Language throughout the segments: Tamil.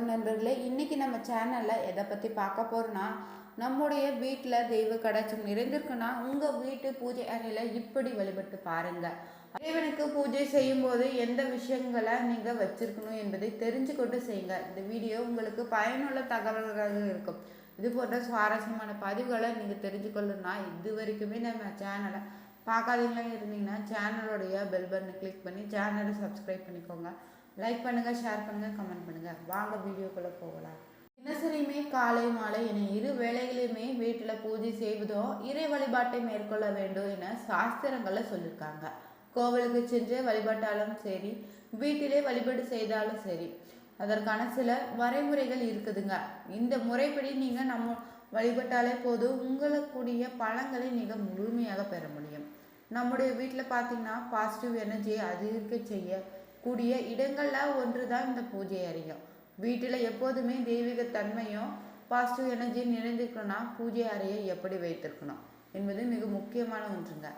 வணக்கம் நண்பர்களே. இன்றைக்கி நம்ம சேனலில் எதை பற்றி பார்க்க போகிறோன்னா நம்முடைய வீட்டில் தெய்வ கடாச்சம் நிறைந்திருக்குன்னா உங்கள் வீட்டு பூஜை அறையில் இப்படி வழிபட்டு பாருங்கள் இறைவனுக்கு பூஜை செய்யும்போது எந்த விஷயங்களை நீங்கள் வச்சுருக்கணும் என்பதை தெரிஞ்சு கொண்டு செய்யுங்க. இந்த வீடியோ உங்களுக்கு பயனுள்ள தகவல்களாக இருக்கும். இது போன்ற சுவாரஸ்யமான பதிவுகளை நீங்கள் தெரிஞ்சுக்கொள்ளணும்னா இது வரைக்குமே நம்ம சேனலை பார்க்காதீங்களா இருந்தீங்கன்னா சேனலுடைய பெல் பட்டனை கிளிக் பண்ணி சேனலை சப்ஸ்கிரைப் பண்ணிக்கோங்க. லைக் பண்ணுங்கள் ஷேர் பண்ணுங்கள் கமெண்ட் பண்ணுங்கள் வாங்க வீடியோக்குள்ளே போகலாம். தினசரியுமே காலை மாலை என இரு வேளைகளையுமே வீட்டில் பூஜை செய்வதோ இறை வழிபாட்டை மேற்கொள்ள வேண்டும் என சாஸ்திரங்களில் சொல்லியிருக்காங்க கோவிலுக்கு சென்று வழிபட்டாலும் சரி வீட்டிலே வழிபாடு செய்தாலும் சரி அதற்கான சில வரைமுறைகள் இருக்குதுங்க. இந்த முறைப்படி நீங்கள் நம்ம வழிபட்டாலே போதும் உங்களுக்குரிய பழங்களை நீங்கள் முழுமையாக பெற முடியும். நம்முடைய வீட்டில் பார்த்தீங்கன்னா பாசிட்டிவ் எனர்ஜியை அதிகரிக்க செய்ய கூடிய இடங்களில் ஒன்று தான் இந்த பூஜை அறையும். வீட்டில் எப்போதுமே தெய்வீக தன்மையும் பாசிட்டிவ் எனர்ஜி நிறைந்திருக்கணும்னா பூஜை அறையை எப்படி வைத்திருக்கணும் என்பது மிக முக்கியமான ஒன்றுங்க.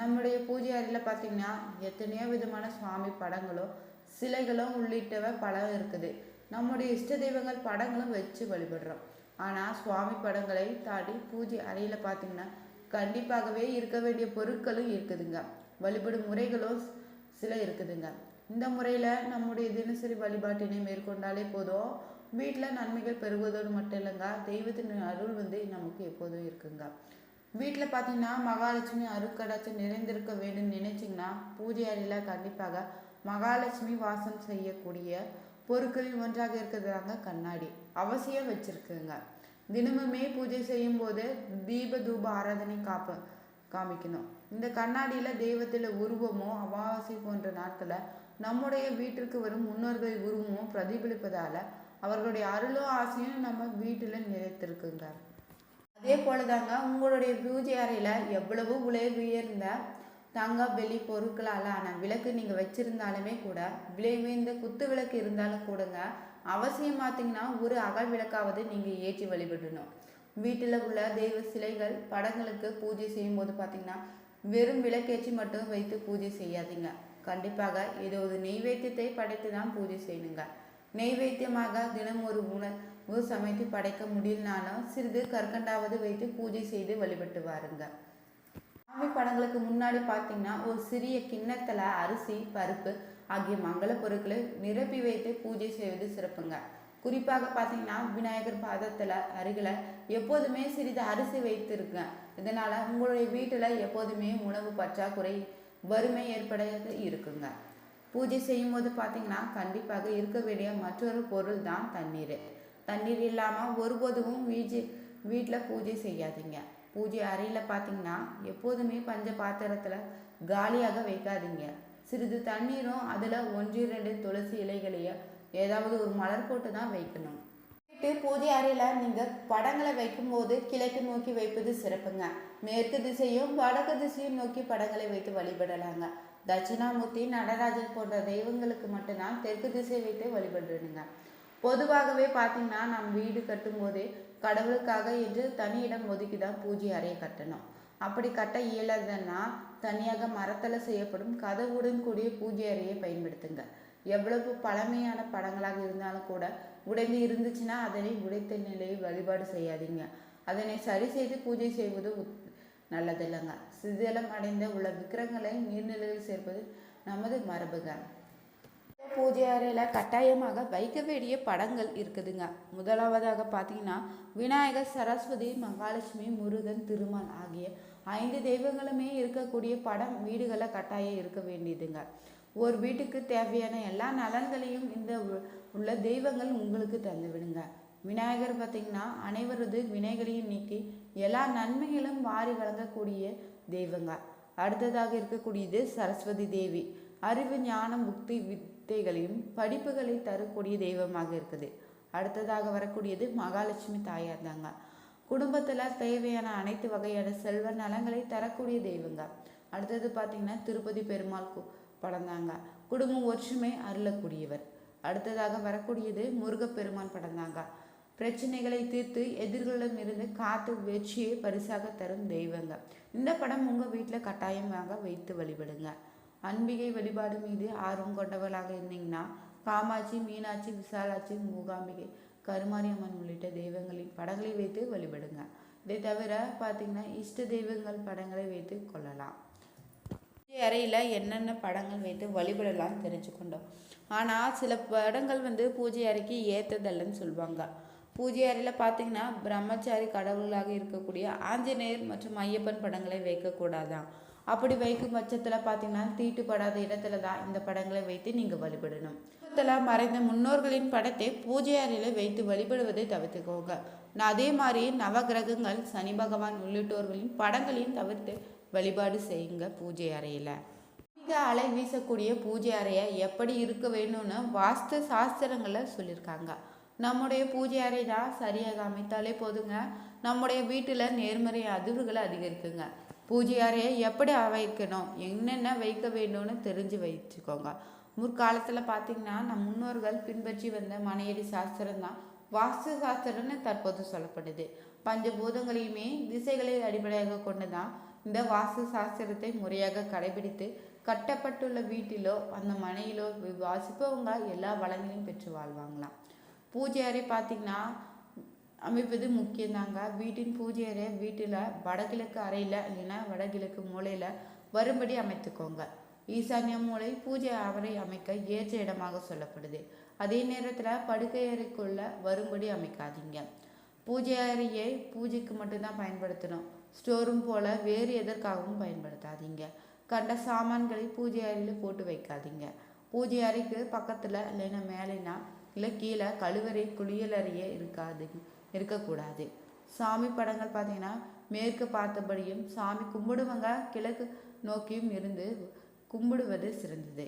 நம்முடைய பூஜை அறையில் பார்த்தீங்கன்னா எத்தனையோ விதமான சுவாமி படங்களும் சிலைகளும் உள்ளிட்டவை பல இருக்குது. நம்முடைய இஷ்ட தெய்வங்கள் படங்களும் வச்சு வழிபடுறோம். ஆனால் சுவாமி படங்களை தாண்டி பூஜை அறையில் பார்த்தீங்கன்னா கண்டிப்பாகவே இருக்க வேண்டிய பொருட்களும் இருக்குதுங்க. வழிபடும் முறைகளும் சில இருக்குதுங்க. இந்த முறையில் நம்முடைய தினசரி வழிபாட்டினை மேற்கொண்டாலே போதும். வீட்டில் நன்மைகள் பெறுவதோடு மட்டும் இல்லைங்க தெய்வத்தின் அருள் வந்து நமக்கு எப்போதும் இருக்குங்க. வீட்டில் பார்த்தீங்கன்னா மகாலட்சுமி அருட்கடாட்சம் நிறைந்திருக்க வேண்டும் நினைச்சிங்கன்னா பூஜை அறையில் கண்டிப்பாக மகாலட்சுமி வாசம் செய்யக்கூடிய பொருட்களில் ஒன்றாக இருக்கிறதாங்க கண்ணாடி. அவசியம் வச்சுருக்குங்க. தினமுமே பூஜை செய்யும்போது தீப தூப ஆராதனை காப்ப காமிக்கணும். இந்த கண்ணாடியில் தெய்வத்தில் உருவமோ அமாவாசை போன்ற நாட்களை நம்முடைய வீட்டிற்கு வரும் முன்னோர்கள் உருவமும் பிரதிபலிப்பதால் அவர்களுடைய அருளும் ஆசையும் நம்ம வீட்டில் நிறைத்திருக்குங்க. அதே போல தாங்க உங்களுடைய பூஜை அறையில் எவ்வளவு விலை உயர்ந்த தங்க வெள்ளி பொருட்களால் ஆன விளக்கு நீங்கள் வச்சுருந்தாலுமே கூட விலை உயர்ந்த குத்து விளக்கு இருந்தாலும் கூடங்க அவசியம் பார்த்தீங்கன்னா ஒரு அகல் விளக்காவது நீங்கள் ஏற்றி வழிபடணும். வீட்டில் உள்ள தெய்வ சிலைகள் படங்களுக்கு பூஜை செய்யும்போது பார்த்தீங்கன்னா வெறும் விளக்கேற்றி மட்டும் வைத்து பூஜை செய்யாதீங்க. கண்டிப்பாக ஏதோ ஒரு நெய்வேத்தியத்தை படைத்து தான் பூஜை செய்யணுங்க நெய்வேத்தியமாக தினம் ஒரு உணவு சமைத்து படைக்க முடியலனாலும் சிறிது கற்கண்டாவது வைத்து பூஜை செய்து வழிபட்டு வாருங்க. சாமி படங்களுக்கு முன்னாடி பார்த்தீங்கன்னா ஒரு சிறிய கிண்ணத்தில் அரிசி பருப்பு ஆகிய மங்கள பொருட்களை நிரப்பி வைத்து பூஜை செய்வது சிறப்புங்க. குறிப்பாக பார்த்தீங்கன்னா விநாயகர் பாதத்தில் அருகில் எப்போதுமே சிறிது அரிசி வைத்திருங்க. இதனால் உங்களுடைய வீட்டில் எப்போதுமே உணவு பற்றாக்குறை வறுமை ஏற்பட இருக்குங்க. பூஜை செய்யும்போது பார்த்தீங்கன்னா கண்டிப்பாக இருக்க வேண்டிய மற்றொரு பொருள் தான் தண்ணீர். தண்ணீர் இல்லாமல் ஒருபோதும் வீஜி வீட்டில் பூஜை செய்யாதீங்க. பூஜை அறையில் பார்த்தீங்கன்னா எப்போதுமே பஞ்ச பாத்திரத்தில் காலியாக வைக்காதீங்க. சிறிது தண்ணீரும் அதில் ஒன்று ரெண்டு துளசி இலைகளையோ ஏதாவது ஒரு மலர் போட்டு தான் வைக்கணும். வீட்டு பூஜை அறையில் நீங்கள் படங்களை வைக்கும்போது கிழக்கு நோக்கி வைப்பது சிறப்புங்க. மேற்கு திசையும் வடக்கு திசையும் நோக்கி படங்களை வைத்து வழிபடலாங்க. தட்சிணாமூர்த்தி நடராஜன் போன்ற தெய்வங்களுக்கு மட்டும்தான் தெற்கு திசை வைத்து வழிபடுறதுங்க பொதுவாகவே பார்த்தீங்கன்னா நம் வீடு கட்டும்போதே கடவுளுக்காக என்று தனி இடம் ஒதுக்கி தான் பூஜை அறையை கட்டணும். அப்படி கட்ட இயலாதன்னா தனியாக மரத்தில் செய்யப்படும் கதவுடன் கூடிய பூஜை அறையை பயன்படுத்துங்க. எவ்வளவு பழமையான படங்களாக இருந்தாலும் கூட உடைந்து இருந்துச்சுன்னா அதனை உடைத்த நிலையில் வழிபாடு செய்யாதீங்க. அதனை சரி செய்து பூஜை செய்வது நல்லதில்லைங்க. சிதிலம் அடைந்த உள்ள விக்கிரங்களை நீர்நிலையில் சேர்ப்பது நமது மரபுங்க பூஜை அறையில் கட்டாயமாக வைக்க வேண்டிய படங்கள் இருக்குதுங்க. முதலாவதாக பார்த்தீங்கன்னா விநாயகர் சரஸ்வதி மகாலட்சுமி முருகன் திருமால் ஆகிய ஐந்து தெய்வங்களுமே இருக்கக்கூடிய படம் வீடுகளில் கட்டாயம் இருக்க வேண்டியதுங்க. ஒரு வீட்டுக்கு தேவையான எல்லா நலன்களையும் இந்த உள்ள தெய்வங்கள் உங்களுக்கு தந்து விடுங்க. விநாயகர் பார்த்திங்கன்னா அனைவரது வினைகளையும் நீக்கி எல்லா நன்மைகளும் வாரி வழங்கக்கூடிய தெய்வங்க. அடுத்ததாக இருக்கக்கூடியது சரஸ்வதி தேவி. அறிவு ஞானம் புக்தி வித்தைகளையும் படிப்புகளை தரக்கூடிய தெய்வமாக இருக்குது. அடுத்ததாக வரக்கூடியது மகாலட்சுமி தாயார் தாங்க. குடும்பத்தில் தேவையான அனைத்து வகையான செல்வ நலங்களை தரக்கூடிய தெய்வங்க. அடுத்தது பார்த்திங்கன்னா திருப்பதி பெருமாள் கோ படந்தாங்க. குடும்பம் ஒற்றுமை அருளக்கூடியவர். அடுத்ததாக வரக்கூடியது முருகப்பெருமான் படந்தாங்க. பிரச்சனைகளை தீர்த்து எதிர்களிடம் இருந்து காத்து வெற்றியை பரிசாக தரும் தெய்வங்க. இந்த படம் உங்கள் வீட்டில் கட்டாயமாக வைத்து வழிபடுங்க. அன்பிகை வழிபாடு மீது ஆர்வம் கொண்டவர்களாக இருந்தீங்கன்னா காமாட்சி மீனாட்சி விசாலாட்சி மூகாம்பிகை கருமாரியம்மன் உள்ளிட்ட தெய்வங்களின் படங்களை வைத்து வழிபடுங்க. இதை தவிர பார்த்தீங்கன்னா இஷ்ட தெய்வங்கள் படங்களை வைத்து கொள்ளலாம். அறையில் என்னென்ன படங்கள் வைத்து வழிபடலாம் தெரிஞ்சுக்கொண்டோம். ஆனால் சில படங்கள் வந்து பூஜை அறைக்கு ஏற்றதல்லன்னு சொல்லுவாங்க பூஜை அறையில் பார்த்தீங்கன்னா பிரம்மச்சாரி கடவுளாக இருக்கக்கூடிய ஆஞ்சநேயர் மற்றும் ஐயப்பன் படங்களை வைக்கக்கூடாதான் அப்படி வைக்கும் பட்சத்தில் பார்த்தீங்கன்னா தீட்டுப்படாத இடத்துல தான் இந்த படங்களை வைத்து நீங்கள் வழிபடணும். குடும்பத்தில் மறைந்த முன்னோர்களின் படத்தை பூஜை அறையில் வைத்து வழிபடுவதை தவிர்த்துக்கோங்க. நான் அதே மாதிரி நவகிரகங்கள் சனி பகவான் உள்ளிட்டோர்களின் படங்களையும் தவிர்த்து வழிபாடு செய்யுங்க பூஜை அறையில். மிக அலை வீசக்கூடிய பூஜை அறையை எப்படி இருக்க வேணும்னு வாஸ்து சாஸ்திரங்களில் சொல்லியிருக்காங்க. நம்முடைய பூஜை அறை தான் சரியாக அமைத்தாலே போதுங்க. நம்முடைய வீட்டில் நேர்மறை அதிர்வுகளை அதிகரிக்குங்க. பூஜை அறையை எப்படி வைக்கணும் என்னென்ன வைக்க வேண்டும்னு தெரிஞ்சு வச்சுக்கோங்க. முற்காலத்தில் பார்த்தீங்கன்னா நம் முன்னோர்கள் பின்பற்றி வந்த மனையடி சாஸ்திரம் தான் வாஸ்து சாஸ்திரம்னு தற்போது சொல்லப்படுது. பஞ்சபூதங்களையுமே திசைகளை அடிப்படையாக கொண்டு தான் இந்த வாஸ்து சாஸ்திரத்தை முறையாக கடைபிடித்து கட்டப்பட்டுள்ள வீட்டிலோ அந்த மனையிலோ வாசிப்பவங்க எல்லா வளங்களையும் பெற்று வாழ்வாங்களாம். பூஜை அறை பார்த்திங்கன்னா அமைப்பது முக்கியம்தாங்க வீட்டின் பூஜை அறை வீட்டில் வடகிழக்கு அறையில் இல்லைன்னா வடகிழக்கு மூலையில் வரும்படி அமைத்துக்கோங்க. ஈசான்ய மூலை பூஜை அறை அமைக்க ஏற்ற இடமாக சொல்லப்படுது. அதே நேரத்தில் படுக்கை அறைக்குள்ள வரும்படி அமைக்காதீங்க. பூஜை அறையை பூஜைக்கு மட்டும்தான் பயன்படுத்தணும். ஸ்டோர் ரூம் போல் வேறு எதற்காகவும் பயன்படுத்தாதீங்க. கண்ட சாமான்களை பூஜை அறையில் போட்டு வைக்காதீங்க. பூஜை அறைக்கு பக்கத்தில் இல்லைன்னா மேலேனா இல்லை கீழே கழுவறை குளியலறையே இருக்காது இருக்கக்கூடாது. சாமி படங்கள் பார்த்தீங்கன்னா மேற்கு பார்த்தபடியும் சாமி கும்பிடுவங்க கிழக்கு நோக்கியும் இருந்து கும்பிடுவது சிறந்தது.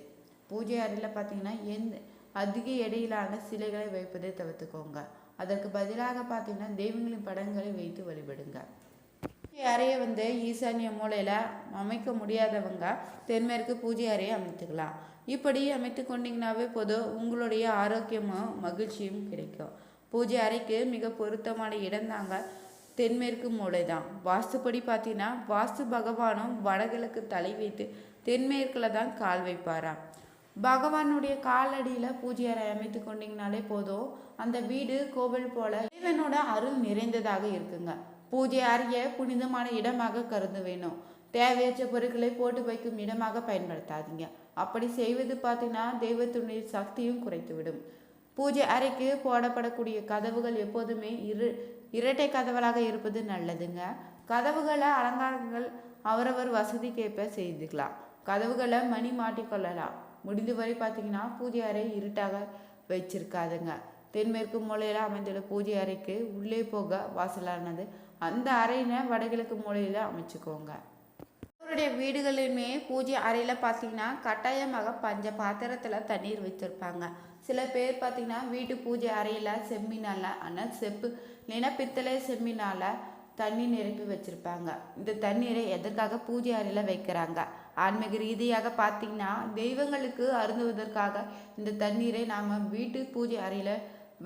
பூஜை அறையில் பார்த்தீங்கன்னா எந்த அதிக எடையிலான சிலைகளை வைப்பதை தவிர்த்துக்கோங்க. அதற்கு பதிலாக பார்த்தீங்கன்னா தெய்வங்களின் படங்களை வைத்து வழிபடுங்க. அறையை வந்து ஈசானிய மூலையில் அமைக்க முடியாதவங்க தென்மேற்கு பூஜை அறையை அமைத்துக்கலாம். இப்படி அமைத்து கொண்டீங்கன்னாவே போதும் உங்களுடைய ஆரோக்கியமும் மகிழ்ச்சியும் கிடைக்கும். பூஜை அறைக்கு மிக பொருத்தமான இடம் தாங்க தென்மேற்கு மூலை தான் வாஸ்துப்படி பார்த்தீங்கன்னா வாஸ்து பகவானும் வடகிழக்கு தலை வைத்து தென்மேற்கில் தான் கால் வைப்பாராம். பகவானுடைய காலடியில் பூஜை அறை அமைத்து கொண்டீங்கனாலே போதும் அந்த வீடு கோவில் போல இறைவனோட அருள் நிறைந்ததாக இருக்குங்க. பூஜை அறையை புனிதமான இடமாக கருத வேணும். தேவையற்ற பொருட்களை போட்டு வைக்கும் இடமாக பயன்படுத்தாதீங்க. அப்படி செய்வது பார்த்தீங்கன்னா தெய்வத்துடைய சக்தியும் குறைத்துவிடும். பூஜை அறைக்கு போடப்படக்கூடிய கதவுகள் எப்போதுமே இரு இரட்டை கதவுகளாக இருப்பது நல்லதுங்க. கதவுகளை அலங்காரங்கள் அவரவர் வசதிக்கேற்ப செய்துக்கலாம். கதவுகளை மணி மாட்டிக்கொள்ளலாம் முடிந்தவரை பார்த்தீங்கன்னா பூஜை அறை இருட்டாக வச்சிருக்காதுங்க. தென்மேற்கு மூலையில் அமைந்துள்ள பூஜை அறைக்கு உள்ளே போக வாசலானது அந்த அறையினை வடகிழக்கு மூலையில் அமைச்சுக்கோங்க. அவருடைய வீடுகளிலுமே பூஜை அறையில் பார்த்தீங்கன்னா கட்டாயமாக பஞ்ச பாத்திரத்தில் தண்ணீர் வச்சுருப்பாங்க சில பேர் பார்த்தீங்கன்னா வீட்டு பூஜை அறையில் செம்மினால் ஆனால் செப்பு இல்லைன்னா பித்தளை செம்மினால் தண்ணி நிரப்பி வச்சுருப்பாங்க. இந்த தண்ணீரை எதற்காக பூஜை அறையில் வைக்கிறாங்க? ஆன்மீக ரீதியாக பார்த்தீங்கன்னா தெய்வங்களுக்கு அருந்துவதற்காக இந்த தண்ணீரை நாம் வீட்டு பூஜை அறையில்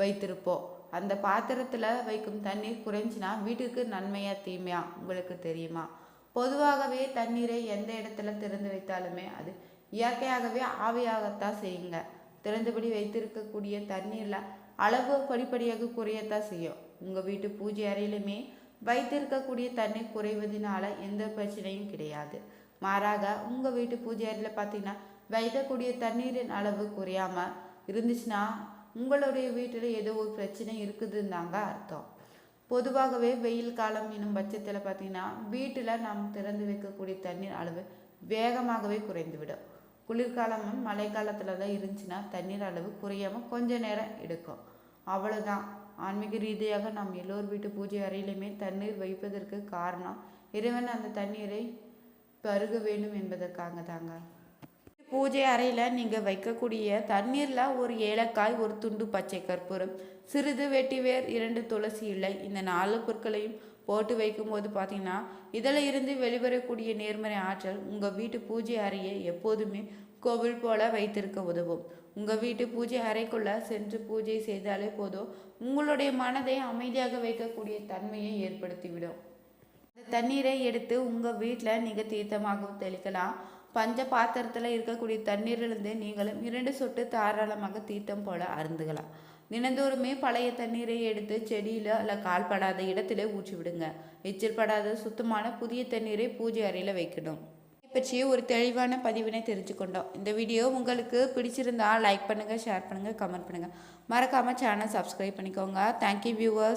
வைத்திருப்போம். அந்த பாத்திரத்தில் வைக்கும் தண்ணீர் குறைஞ்சினா வீட்டுக்கு நன்மையா தீமையா உங்களுக்கு தெரியுமா? பொதுவாகவே தண்ணீரை எந்த இடத்துல திறந்து வைத்தாலுமே அது இயற்கையாகவே ஆவியாகத்தான் செய்யுங்க. திறந்தபடி வைத்திருக்கக்கூடிய தண்ணீரில் அளவு படிப்படியாக குறையத்தான் செய்யும். உங்கள் வீட்டு பூஜை அறையிலுமே வைத்திருக்கக்கூடிய தண்ணீர் குறைவதனால எந்த பிரச்சனையும் கிடையாது. மாறாக உங்கள் வீட்டு பூஜை அறையில் பார்த்தீங்கன்னா வைக்கக்கூடிய தண்ணீரின் அளவு குறையாமல் இருந்துச்சுன்னா உங்களுடைய வீட்டில் ஏதோ ஒரு பிரச்சனை இருக்குதுன்னாங்க அர்த்தம். பொதுவாகவே வெயில் காலம் என்னும் பட்சத்தில் பார்த்தீங்கன்னா வீட்டில் நாம் திறந்து வைக்கக்கூடிய தண்ணீர் அளவு வேகமாகவே குறைந்துவிடும். குளிர்காலமும் மழைக்காலத்தில் தான் இருந்துச்சுன்னா தண்ணீர் அளவு குறையாமல் கொஞ்ச நேரம் எடுக்கும். அவ்வளோதான் ஆன்மீக ரீதியாக நாம் எல்லோர் வீட்டு பூஜை அறையிலுமே தண்ணீர் வைப்பதற்கு காரணம் இறைவன் அந்த தண்ணீரை பருக வேண்டும் என்பதற்காக தாங்க பூஜை அறையில் நீங்கள் வைக்கக்கூடிய தண்ணீரில் ஒரு ஏலக்காய் ஒரு துண்டு பச்சை கற்பூரம் சிறிது வெட்டிவேர் இரண்டு துளசி இல்லை இந்த நாலு பொருட்களையும் போட்டு வைக்கும்போது பார்த்தீங்கன்னா இதில் இருந்து வெளிவரக்கூடிய நேர்மறை ஆற்றல் உங்கள் வீட்டு பூஜை அறையை எப்போதுமே கோவில் போல வைத்திருக்க உதவும். உங்கள் வீட்டு பூஜை அறைக்குள்ளே சென்று பூஜை செய்தாலே போதும். உங்களுடைய மனதை அமைதியாக வைக்கக்கூடிய தன்மையை ஏற்படுத்திவிடும். அந்த தண்ணீரை எடுத்து உங்கள் வீட்டில் நீங்கள் தீர்த்தமாகவும் தெளிக்கலாம். பஞ்ச பாத்திரத்தில் இருக்கக்கூடிய தண்ணீரிலிருந்து நீங்களும் இரண்டு சொட்டு தாராளமாக தீட்டம் போல அருந்துகலாம். தினந்தோறுமே பழைய தண்ணீரை எடுத்து செடியில் அல்ல கால்படாத இடத்துல ஊற்றி விடுங்க. எச்சில் படாத சுத்தமான புதிய தண்ணீரை பூஜை அறையில் வைக்கணும். பற்றி ஒரு தெளிவான பதிவினை தெரிஞ்சுக்கொண்டோம் இந்த வீடியோ உங்களுக்கு பிடிச்சிருந்தா லைக் பண்ணுங்கள் ஷேர் பண்ணுங்கள் கமெண்ட் பண்ணுங்கள் மறக்காமல் சேனல் சப்ஸ்கிரைப் பண்ணிக்கோங்க. Thank you viewers